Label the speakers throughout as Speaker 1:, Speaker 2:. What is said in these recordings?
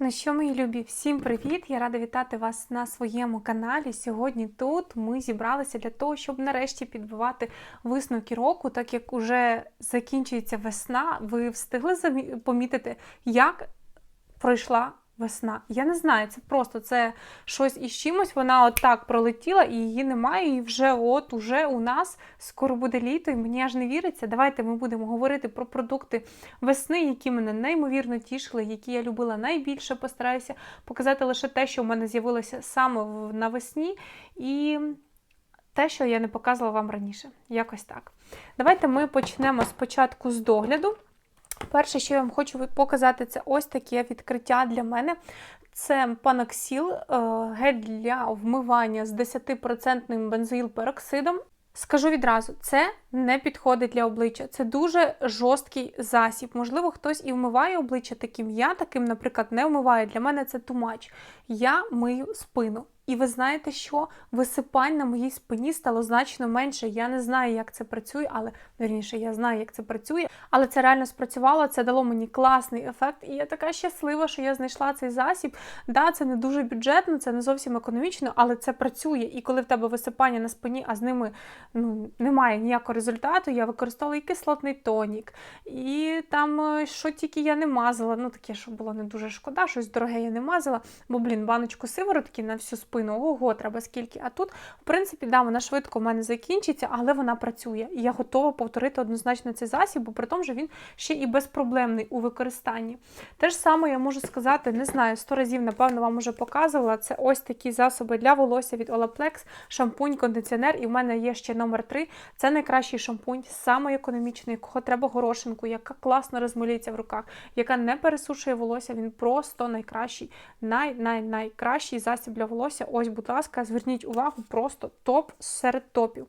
Speaker 1: Ну що, мої любі, всім привіт! Я рада вітати вас на своєму каналі. Сьогодні тут ми зібралися для того, щоб нарешті підбивати висновки року, так як уже закінчується весна. Ви встигли помітити, як пройшла весна. Я не знаю, це просто це щось із чимось. Вона отак пролетіла і її немає. І вже от уже у нас скоро буде літо, і мені аж не віриться. Давайте ми будемо говорити про продукти весни, які мене неймовірно тішили, які я любила найбільше. Постараюся показати лише те, що в мене з'явилося саме навесні, і те, що я не показувала вам раніше. Якось так. Давайте ми почнемо спочатку з догляду. Перше, що я вам хочу показати, це ось таке відкриття для мене. Це паноксіл, е, гель для вмивання з 10% бензоїл-пероксидом. Скажу відразу, це не підходить для обличчя. Це дуже жорсткий засіб. Можливо, хтось і вмиває обличчя таким. Я таким, наприклад, не вмиваю. Для мене це тумач. Я мию спину. І ви знаєте, що висипань на моїй спині стало значно менше. Я не знаю, як це працює, але вірніше, я знаю, як це працює. Але це реально спрацювало. Це дало мені класний ефект. І я така щаслива, що я знайшла цей засіб. Да, це не дуже бюджетно, це не зовсім економічно, але це працює. І коли в тебе висипання на спині, а з ними ну, немає ніякого результату, я використовувала і кислотний тонік, і там е, що тільки я не мазала. Ну таке, що було не дуже шкода, щось дороге я не мазала. Бо, блін, баночку сиворотки на всю спину, ого, треба скільки. А тут, в принципі, да, вона швидко в мене закінчиться, але вона працює. І я готова повторити однозначно цей засіб, бо при тому, що він ще і безпроблемний у використанні. Те ж саме я можу сказати, не знаю, сто разів, напевно, вам вже показувала. Це ось такі засоби для волосся від Olaplex, шампунь, кондиціонер. І в мене є ще номер 3. Це найкращий шампунь, самий економічний, кого треба горошинку, яка класно розмилюється в руках, яка не пересушує волосся. Він просто найкращий, най-най-найкращий засіб для волосся. Ось, будь ласка, зверніть увагу, просто топ серед топів.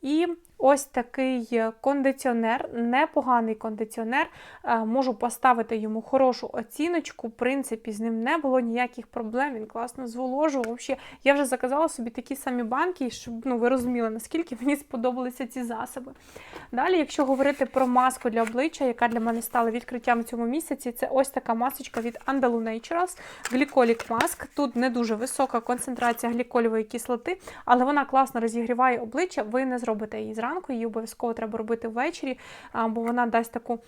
Speaker 1: І ось такий е, кондиціонер, непоганий кондиціонер. Е, Можу поставити йому хорошу оціночку. В принципі, з ним не було ніяких проблем. Він класно зволожував. Я вже заказала собі такі самі банки, щоб ну, ви розуміли, наскільки мені сподобалися ці засоби. Далі, якщо говорити про маску для обличчя, яка для мене стала відкриттям в цьому місяці, це ось така масочка від Andalou Naturals Glycolic Mask. Тут не дуже висока концентрація гліколівої кислоти, але вона класно розігріває обличчя. Ви не зробите її зранку, її обов'язково треба робити ввечері, бо вона дасть таку.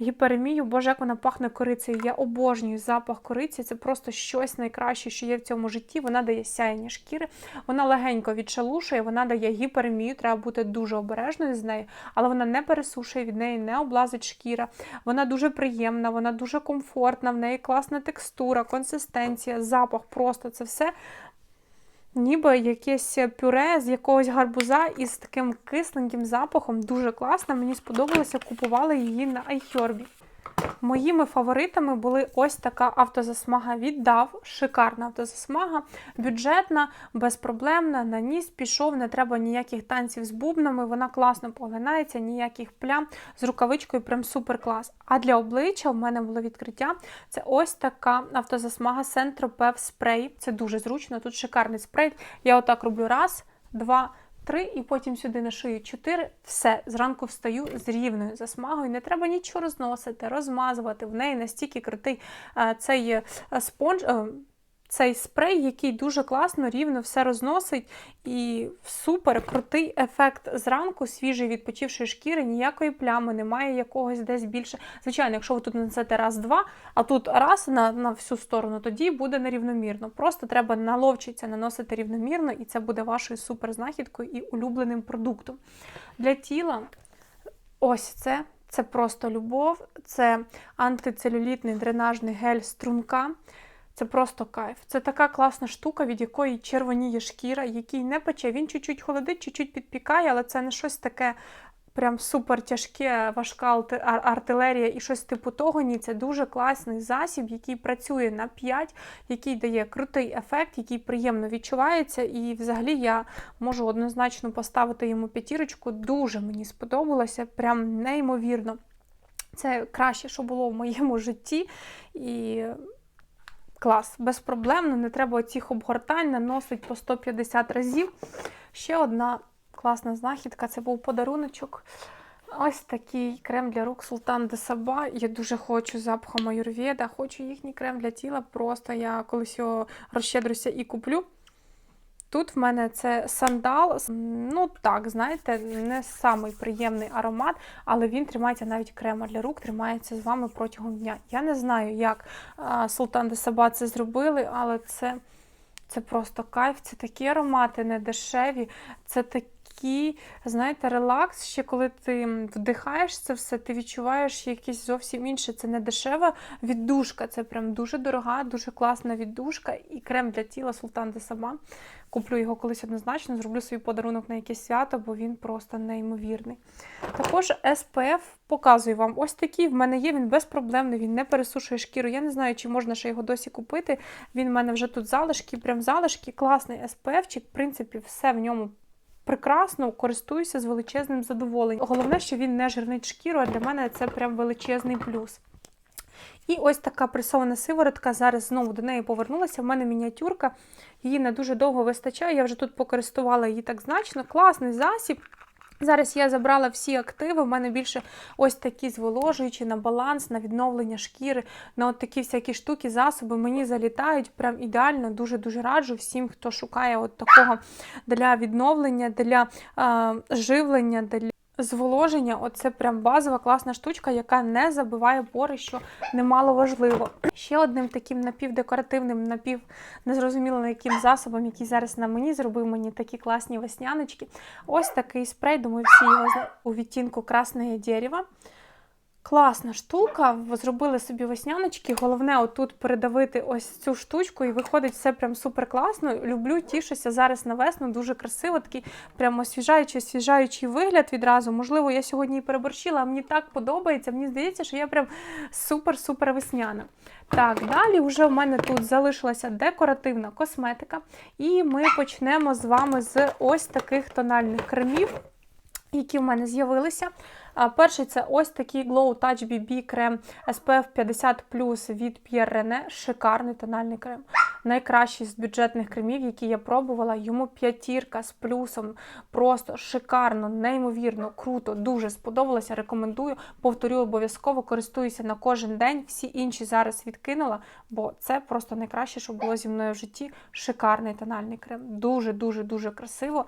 Speaker 1: Гіперемію, боже, як вона пахне корицею. Я обожнюю запах кориці. Це просто щось найкраще, що є в цьому житті. Вона дає сяєння шкіри, вона легенько відшалушує, вона дає гіперемію. Треба бути дуже обережною з нею, але вона не пересушує від неї, не облазить шкіра. Вона дуже приємна, вона дуже комфортна, в неї класна текстура, консистенція, запах. Просто це все ніби якесь пюре з якогось гарбуза із таким кисленьким запахом. Дуже класно. Мені сподобалося, купувала її на iHerb. Моїми фаворитами були ось така автозасмага від DAV, шикарна автозасмага, бюджетна, безпроблемна, на ніс пішов, не треба ніяких танців з бубнами, вона класно поглинається, ніяких плям з рукавичкою, прям супер клас. А для обличчя в мене було відкриття. Це ось така автозасмага Centropep Spray. Це дуже зручно, тут шикарний спрей. Я отак роблю раз, два. Три і потім сюди на шию чотири. Все, зранку встаю з рівною засмагою. Не треба нічого розносити, розмазувати. В неї настільки крутий е, цей е, спонж. Цей спрей, який дуже класно, рівно все розносить, і супер крутий ефект зранку, свіжий відпочившої шкіри, ніякої плями, немає якогось десь більше. Звичайно, якщо ви тут нанесете раз-два, а тут раз на, на всю сторону, тоді буде нерівномірно. Просто треба наловчитися наносити рівномірно, і це буде вашою супер знахідкою і улюбленим продуктом. Для тіла ось це. Це просто любов, це антицелюлітний дренажний гель струнка. Це просто кайф. Це така класна штука, від якої червоніє шкіра, який не пече. Він чуть-чуть холодить, чуть-чуть підпікає, але це не щось таке прям супер тяжке, важка артилерія і щось типу того. Ні, це дуже класний засіб, який працює на 5, який дає крутий ефект, який приємно відчувається. І взагалі я можу однозначно поставити йому п'ятірочку. Дуже мені сподобалося, прям неймовірно. Це краще, що було в моєму житті. І клас, безпроблемно, не треба цих обгортань наносить по 150 разів. Ще одна класна знахідка це був подаруночок. Ось такий крем для рук Султан де Саба. Я дуже хочу запахом аюрведа, хочу їхній крем для тіла. Просто я колись його розщедрюся і куплю. Тут в мене це сандал. Ну так, знаєте, не самий приємний аромат, але він тримається навіть крема для рук, тримається з вами протягом дня. Я не знаю, як Султан де Саба це зробили, але це, це просто кайф, це такі аромати недешеві, це такі, знаєте, релакс. Ще коли ти вдихаєш це все, ти відчуваєш якесь зовсім інше. Це не дешева віддушка, це прям дуже дорога, дуже класна віддушка. І крем для тіла Султан де Саба. Куплю його колись однозначно, зроблю свій подарунок на якесь свято, бо він просто неймовірний. Також SPF показую вам ось такий. В мене є, він безпроблемний, він не пересушує шкіру. Я не знаю, чи можна ще його досі купити. Він в мене вже тут залишки, прям залишки, класний SPF-чик, в принципі, все в ньому. Прекрасно користуюся з величезним задоволенням. Головне, що він не жирнить шкіру, а для мене це прям величезний плюс. І ось така пресована сиворотка. Зараз знову до неї повернулася. В мене мініатюрка, її не дуже довго вистачає. Я вже тут покористувала її так значно. Класний засіб. Зараз я забрала всі активи, в мене більше ось такі зволожуючі на баланс, на відновлення шкіри, на от такі всякі штуки, засоби мені залітають прям ідеально, дуже-дуже раджу всім, хто шукає от такого для відновлення, для е, живлення, для зволоження. Оце прям базова класна штучка, яка не забиває пори, що немало важливо. Ще одним таким напівдекоративним, напів незрозумілим яким засобом, який зараз на мені зробив мені такі класні весняночки. Ось такий спрей, думаю, всі його у відтінку красне дерева. Класна штука, зробили собі весняночки. Головне, отут передавити ось цю штучку, і виходить все прям супер класно. Люблю, тішуся зараз на весну, дуже красиво, такий прям освіжаючий, освіжаючий вигляд відразу. Можливо, я сьогодні і переборщила, а мені так подобається. Мені здається, що я прям супер-супер весняна. Так, далі вже в мене тут залишилася декоративна косметика, і ми почнемо з вами з ось таких тональних кремів, які в мене з'явилися. Перший це ось такий Glow Touch BB крем SPF 50 від Pierre René. Шикарний тональний крем. Найкращий з бюджетних кремів, які я пробувала. Йому п'ятірка з плюсом. Просто шикарно, неймовірно, круто, дуже сподобалося. Рекомендую. Повторю обов'язково, користуюся на кожен день. Всі інші зараз відкинула, бо це просто найкраще, що було зі мною в житті. Шикарний тональний крем. Дуже-дуже дуже красиво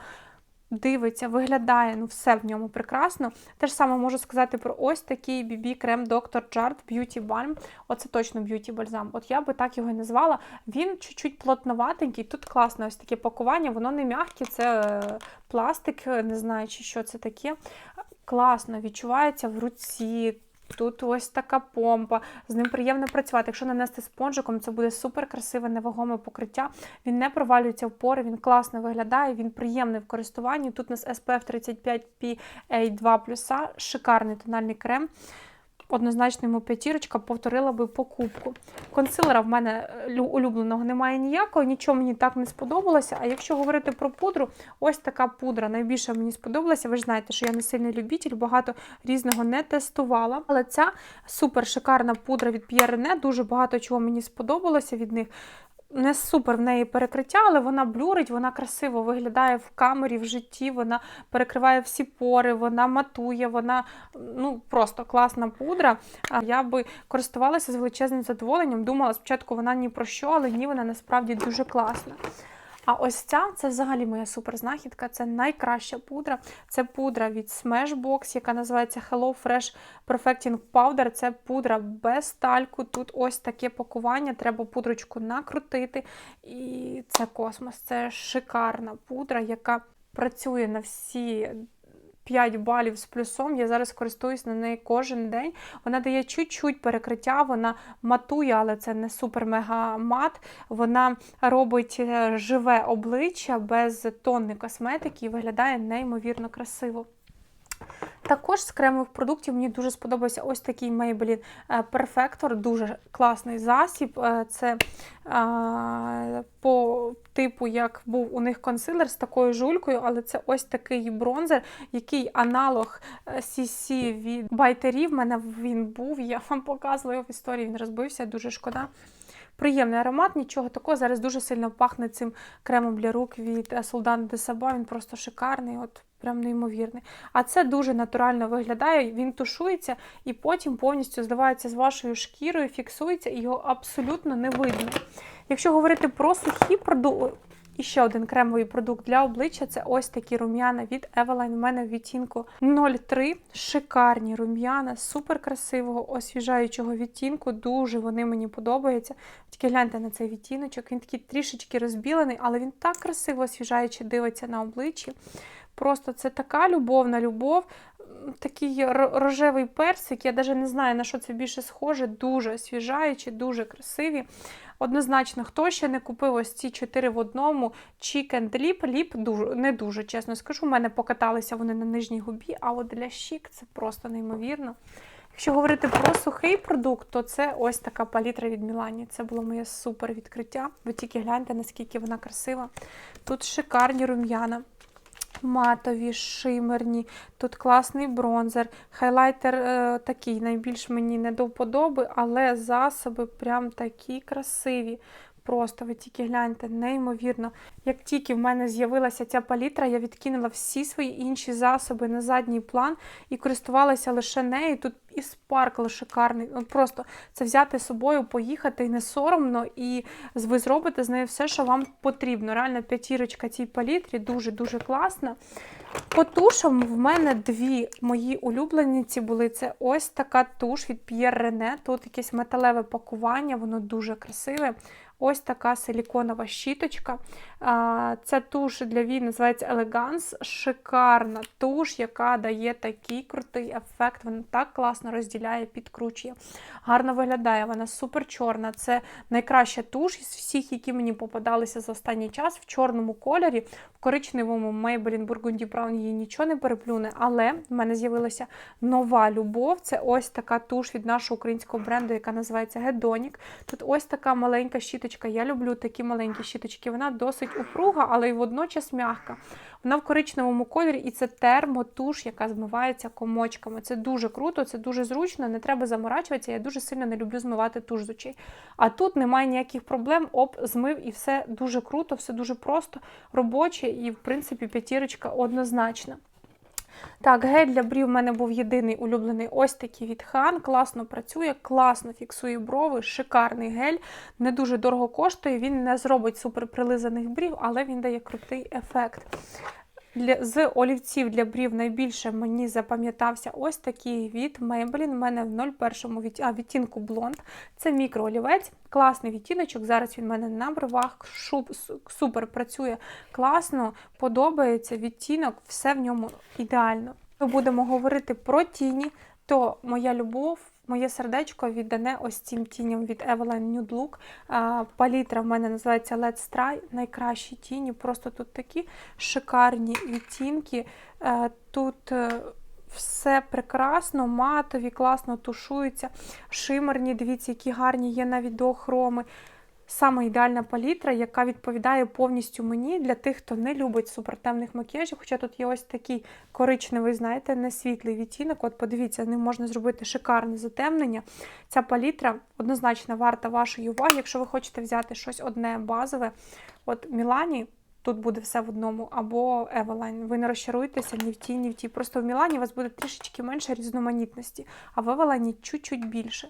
Speaker 1: дивиться, виглядає, ну все в ньому прекрасно. Те ж саме можу сказати про ось такий BB крем Dr. Jart Beauty Balm. Оце точно б'юті бальзам. От я би так його і назвала. Він чуть-чуть плотноватенький. Тут класне ось таке пакування, воно не м'яке, це е, пластик, не знаю, чи що це таке. Класно відчувається в руці. Тут ось така помпа, з ним приємно працювати. Якщо нанести спонжиком, це буде супер красиве, невагоме покриття. Він не провалюється в пори, він класно виглядає, він приємний в користуванні. Тут у нас SPF 35 PA2+, шикарний тональний крем однозначно йому п'ятірочка, повторила би покупку. Консилера в мене е, улюбленого немає ніякого, нічого мені так не сподобалося. А якщо говорити про пудру, ось така пудра найбільше мені сподобалася. Ви ж знаєте, що я не сильний любитель, багато різного не тестувала. Але ця супер шикарна пудра від René, дуже багато чого мені сподобалося від них не супер в неї перекриття, але вона блюрить, вона красиво виглядає в камері, в житті, вона перекриває всі пори, вона матує, вона ну просто класна пудра. Я би користувалася з величезним задоволенням. Думала, спочатку вона ні про що, але ні, вона насправді дуже класна. А ось ця це взагалі моя суперзнахідка. Це найкраща пудра. Це пудра від Smashbox, яка називається Hello Fresh Perfecting Powder. Це пудра без тальку. Тут ось таке пакування. Треба пудрочку накрутити. І це космос. Це шикарна пудра, яка працює на всі 5 балів з плюсом. Я зараз користуюсь на неї кожен день. Вона дає чуть-чуть перекриття, вона матує, але це не супер-мега мат. Вона робить е, живе обличчя без тонни косметики і виглядає неймовірно красиво. Також з кремових продуктів мені дуже сподобався ось такий Maybelline е, Perfector, дуже класний засіб. Е, це по типу, як був у них консилер з такою жулькою, але це ось такий бронзер, який аналог CC від байтерів. В мене він був. Я вам показувала його в історії, він розбився, дуже шкода. Приємний аромат, нічого такого. Зараз дуже сильно пахне цим кремом для рук від Солдан де Саба. Він просто шикарний, от прям неймовірний. А це дуже натурально виглядає. Він тушується і потім повністю зливається з вашою шкірою, фіксується, і його абсолютно не видно. Якщо говорити про сухі і ще один кремовий продукт для обличчя це ось такі рум'яна від Eveline. У мене в відтінку 03. Шикарні рум'яна, супер красивого, освіжаючого відтінку. Дуже вони мені подобаються. Тільки гляньте на цей відтіночок. Він такий трішечки розбілений, але він так красиво освіжаючи дивиться на обличчі. Просто це така любовна любов. Такий рожевий персик, я навіть не знаю, на що це більше схоже, дуже освіжаючі, дуже красиві. Однозначно, хто ще не купив ось ці чотири в одному Chicken Lip, ліп дуже, не дуже, чесно скажу. У мене покаталися вони на нижній губі, а от для щік це просто неймовірно. Якщо говорити про сухий продукт, то це ось така палітра від Мілані. Це було моє супер відкриття. Ви тільки гляньте, наскільки вона красива. Тут шикарні рум'яна матові, шимерні, тут класний бронзер. Хайлайтер е, такий, найбільш мені не до вподоби, але засоби прям такі красиві. Просто ви тільки гляньте, неймовірно. Як тільки в мене з'явилася ця палітра, я відкинула всі свої інші засоби на задній план і користувалася лише нею. Тут і спаркл шикарний. Ну, Просто це взяти з собою, поїхати і не соромно, і ви зробите з нею все, що вам потрібно. Реально, п'ятірочка цій палітрі дуже-дуже класна. По тушам в мене дві мої улюблениці були. Це ось така туш від Pierre René. Тут якесь металеве пакування, воно дуже красиве. Ось така силіконова щіточка. Ця туш для вій називається Elegance. Шикарна туш, яка дає такий крутий ефект. Вона так класно розділяє, підкручує. Гарно виглядає, вона супер чорна. Це найкраща туш із всіх, які мені попадалися за останній час в чорному кольорі, в коричневому Maybelline Burgundy Brown її нічого не переплюне. Але в мене з'явилася нова любов. Це ось така туш від нашого українського бренду, яка називається Hedonic. Тут ось така маленька щіточка. Я люблю такі маленькі щіточки. Вона досить упруга, але й водночас м'яка. Вона в коричневому кольорі, і це термотуш, яка змивається комочками. Це дуже круто, це дуже зручно, не треба заморачуватися. Я дуже сильно не люблю змивати туш з очей. А тут немає ніяких проблем, оп, змив, і все дуже круто, все дуже просто, робоче, і, в принципі, п'ятірочка однозначна. Так, гель для брів в мене був єдиний улюблений ось такий від Хан. Класно працює, класно фіксує брови, шикарний гель, не дуже дорого коштує. Він не зробить супер прилизаних брів, але він дає крутий ефект. Для, З олівців для брів найбільше мені запам'ятався ось такий від Maybelline. У мене в 01 від, а, відтінку блонд. Це мікроолівець, класний відтіночок. Зараз він в мене на бровах, шуб, супер працює класно, подобається відтінок, все в ньому ідеально. Ми будемо говорити про тіні, то моя любов Моє сердечко віддане ось цим тіням від Evelyn Nude. Палітра в мене називається Let's Try. Найкращі тіні. Просто тут такі шикарні відтінки. Тут е, все прекрасно, матові, класно тушуються, шимерні, дивіться, які гарні є навіть до хроми саме ідеальна палітра, яка відповідає повністю мені для тих, хто не любить супертемних макіяжів. Хоча тут є ось такий коричневий, знаєте, не світлий відтінок. От подивіться, ним можна зробити шикарне затемнення. Ця палітра однозначно варта вашої уваги, якщо ви хочете взяти щось одне базове. От Мілані. Тут буде все в одному, або Евелайн. Ви не розчаруєтеся ні в ті, ні в ті. Просто в Мілані у вас буде трішечки менше різноманітності, а в Евелайні чуть-чуть більше.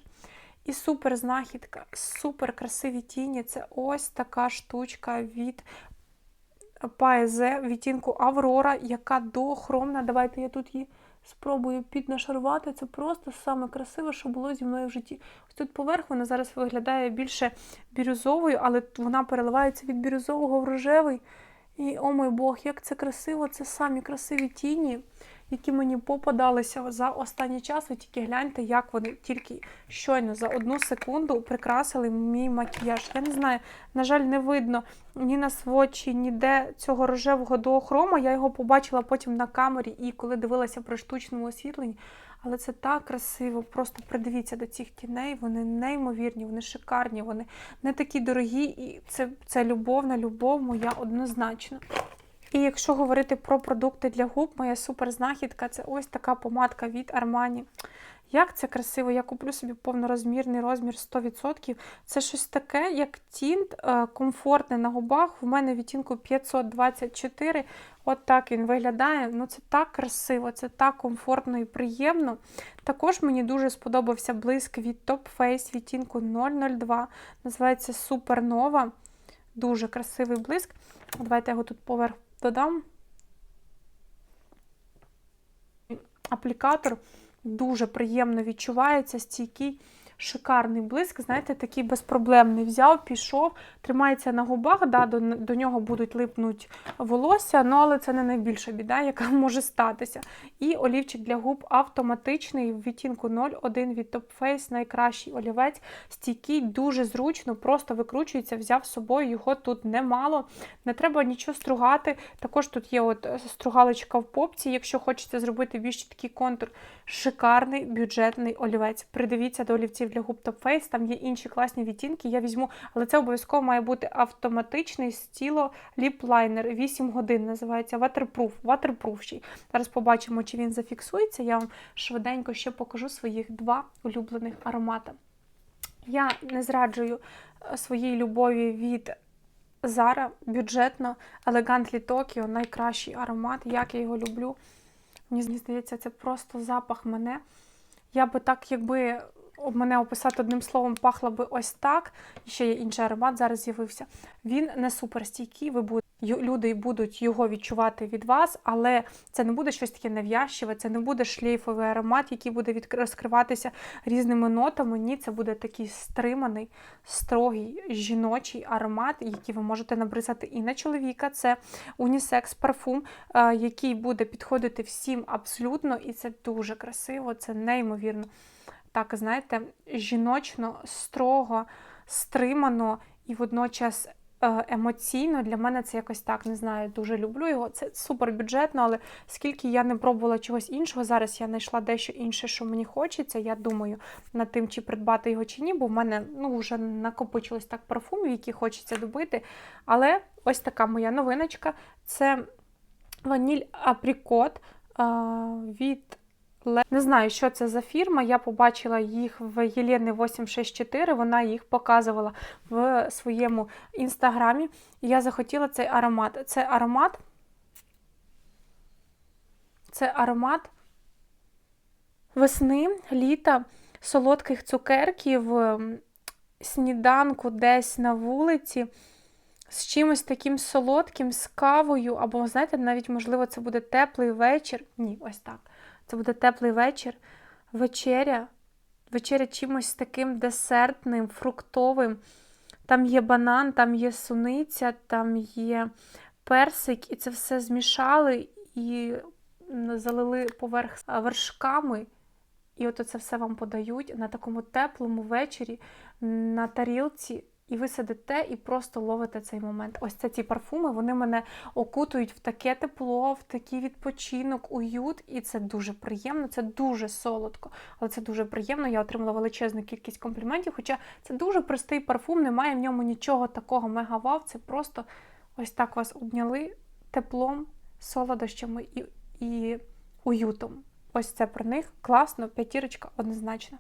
Speaker 1: І супер знахідка, супер красиві тіні. Це ось така штучка від Paese відтінку Аврора, яка дохромна. Давайте я тут її спробую піднашарувати. Це просто саме красиве, що було зі мною в житті. Ось тут поверх вона зараз виглядає більше бірюзовою, але вона переливається від бірюзового в рожевий. І, о мой Бог, як це красиво! Це самі красиві тіні які мені попадалися за останній час. Ви тільки гляньте, як вони тільки щойно за одну секунду прикрасили мій макіяж. Я не знаю, на жаль, не видно ні на свочі, ніде цього рожевого доохрома. Я його побачила потім на камері і коли дивилася при штучному освітленні. Але це так красиво, просто придивіться до цих тіней, вони неймовірні, вони шикарні, вони не такі дорогі, і це це любовна любов моя однозначно. І якщо говорити про продукти для губ, моя супер знахідка це ось така помадка від Armani. Як це красиво, я куплю собі повнорозмірний розмір 100%. Це щось таке, як тінт, е, комфортне на губах. У мене відтінку 524. От так він виглядає. Ну Це так красиво, це так комфортно і приємно. Також мені дуже сподобався блиск від Top Face відтінку 002. Називається Supernova. Дуже красивий блиск. Давайте я його тут поверх додам. Аплікатор дуже приємно відчувається, стійкий, шикарний блиск. Знаєте, такий безпроблемний. Взяв, пішов, тримається на губах, да, до до нього будуть липнути волосся, ну, але це не найбільша біда, яка може статися. І олівчик для губ автоматичний в відтінку 0,1 від Top Face, найкращий олівець, стійкий, дуже зручно, просто викручується, взяв з собою, його тут немало. Не треба нічого стругати. Також тут є от стругалочка в попці, якщо хочеться зробити більш чіткий контур. Шикарний бюджетний олівець. Придивіться до олівців для губ Top Face, там є інші класні відтінки, я візьму, але це обов'язково має бути автоматичний стіло ліп-лайнер. 8 годин називається Waterproof, Waterproof. Зараз побачимо, чи він зафіксується. Я вам швиденько ще покажу своїх два улюблених аромати. Я не зраджую е, своїй любові від Zara, бюджетно, Elegantly Tokyo, найкращий аромат, як я його люблю. Мені здається, це просто запах мене. Я би так, якби мене описати одним словом, пахла би ось так. Ще є інший аромат, зараз з'явився. Він не суперстійкий, ви будете. Люди будуть його відчувати від вас, але це не буде щось таке нав'язчиве, це не буде шлейфовий аромат, який буде розкриватися різними нотами. Ні, це буде такий стриманий, строгий жіночий аромат, який ви можете набризати і на чоловіка. Це унісекс парфум, е, який буде підходити всім абсолютно, і це дуже красиво, це неймовірно так, знаєте, жіночно, строго, стримано і водночас е, емоційно. Для мене це якось так, не знаю, дуже люблю його. Це супер бюджетно, але скільки я не пробувала чогось іншого, зараз я знайшла дещо інше, що мені хочеться. Я думаю над тим, чи придбати його чи ні, бо в мене ну, вже накопичилось так парфумів, які хочеться добити. Але ось така моя новиночка це ваніль априкот від не знаю, що це за фірма. Я побачила їх в Єлени 864, вона їх показувала в своєму інстаграмі. І я захотіла цей аромат. Це аромат. Це аромат весни, літа, солодких цукерків, сніданку десь на вулиці. З чимось таким солодким, з кавою, або, знаєте, навіть, можливо, це буде теплий вечір. Ні, ось так. Це буде теплий вечір, вечеря. Вечеря чимось таким десертним, фруктовим. Там є банан, там є суниця, там є персик, і це все змішали і залили поверх вершками. І от це все вам подають на такому теплому вечорі, на тарілці. І ви сидите і просто ловите цей момент. Ось це ці парфуми, вони мене окутують в таке тепло, в такий відпочинок, уют, і це дуже приємно, це дуже солодко, але це дуже приємно. Я отримала величезну кількість компліментів. Хоча це дуже простий парфум, немає в ньому нічого такого мега-вау, Це просто ось так вас обняли теплом, солодощами і, і уютом. Ось це про них класно, п'ятірочка однозначно.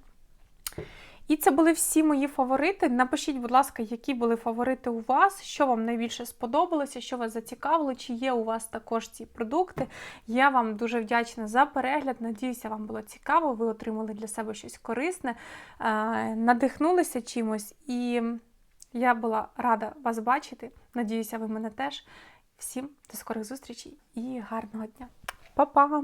Speaker 1: І це були всі мої фаворити. Напишіть, будь ласка, які були фаворити у вас, що вам найбільше сподобалося, що вас зацікавило, чи є у вас також ці продукти. Я вам дуже вдячна за перегляд. Надіюся, вам було цікаво, ви отримали для себе щось корисне, надихнулися чимось. І я була рада вас бачити. Надіюся, ви мене теж. Всім до скорих зустрічей і гарного дня. Па-па!